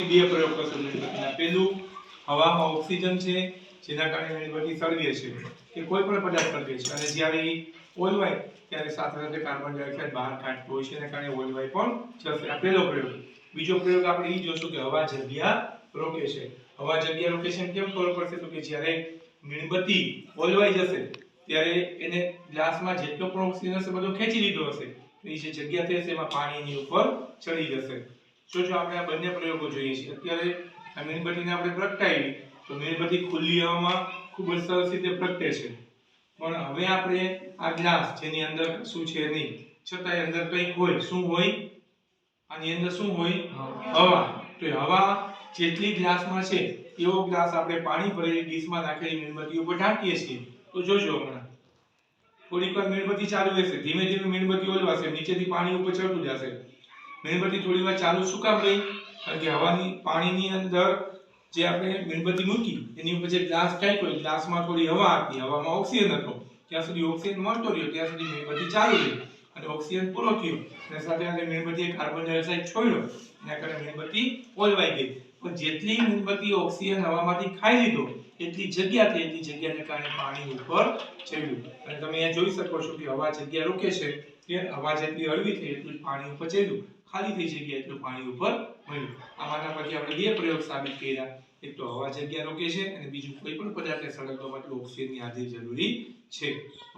બે પ્રયોગ કરશું પહેલું હવામાં ઓક્સિજન છે, જેના કારણે મીણબત્તી સળગે છે કે કોઈ પણ પદાર્થ સળગે છે. અને જ્યારે એ ઓલવાય ત્યારે સાથે સાથે કાર્બન ડાયોક્સાઇડ બહાર કાઢતો હોય છે, એના કારણે ઓલવાય પણ જશે. આ પહેલો પ્રયોગ. બીજો પ્રયોગ આપણે એ જોશું કે હવા જગ્યા રોકે છે. હવા જગ્યા રોકે છે કેમ ખબર પડશે? તો કે જ્યારે મીણબત્તી ઓલવાઈ જશે, ત્યારે એને ગ્લાસમાં જેટલો પણ ઓક્સિજન હશે, બધો ખેંચી લીધો હશે. એ જે જગ્યા થશે, એમાં પાણીની ઉપર ચડી જશે. જો જો આપણે આ બંને પ્રયોગો જોઈએ છીએ? અત્યારે આ મીણબત્તીને આપણે પ્રગટાવી તો મીણબત્તી ખુલ્લી હવામાં ખૂબ જ સરસ રીતે પ્રગટે છે. પણ હવે આપણે આ ગ્લાસ જેની અંદર શું છે નહીં છતાંય અંદર કંઈક હોય શું હોય? આની અંદર શું હોય? હવા. તો હવા જેટલી ગ્લાસમાં છે એવો ગ્લાસ આપણે પાણી ભરેલી ડીશમાં નાખેલી મીણબત્તી ઉપર ઢાંકીએ છીએ. તો જોજો હમણાં. થોડીક વાર મીણબત્તી ચાલુ રહેશે. ધીમે ધીમે મીણબત્તી ઓલવાશે નીચેથી પાણી ઉપર ચડતું જશે. મીણબત્તી થોડી વાર ચાલુ શું કામ રહી? કારણ કે હવાની પાણીની અંદર જે આપણે મીણબત્તી મૂકી, એની ઉપર જે ગ્લાસ ટાઈપ હોય ગ્લાસમાં થોડી હવા હતી હવામાં ઓક્સિજન હતો. ત્યાં સુધી ઓક્સિજન મળતો રહ્યો. ત્યાં સુધી મીણબત્તી ચાલુ રહી. અને ઓક્સિજન પૂરો થયો. અને સાથે સાથે મીણબત્તીએ કાર્બન ડાયોક્સાઇડ છોડ્યો. એના કારણે મીણબત્તી ઓલવાઈ ગઈ. પણ જેટલી મીણબત્તી ઓક્સિજન હવામાંથી ખાઈ લીધો, એટલી જગ્યા થઈ, એટલી જગ્યાને કારણે પાણી ઉપર ચડ્યું. અને તમે અહીંયા જોઈ શકો છો કે હવા જગ્યા રોકે છે. કે હવા જેટલી હળવી થઈ, એટલું પાણી ઉપર ચડ્યું. ખાલી થઈ જગ્યા એટલું પાણી ઉપર મળ્યું આમાંના પછી આપણે બે પ્રયોગ સાબિત કર્યા. એક તો હવા જગ્યા રોકે છે અને બીજું કોઈ પણ પદાર્થને સળગવા માટે ઓક્સિજનની હાજરી જરૂરી છે. ઓકે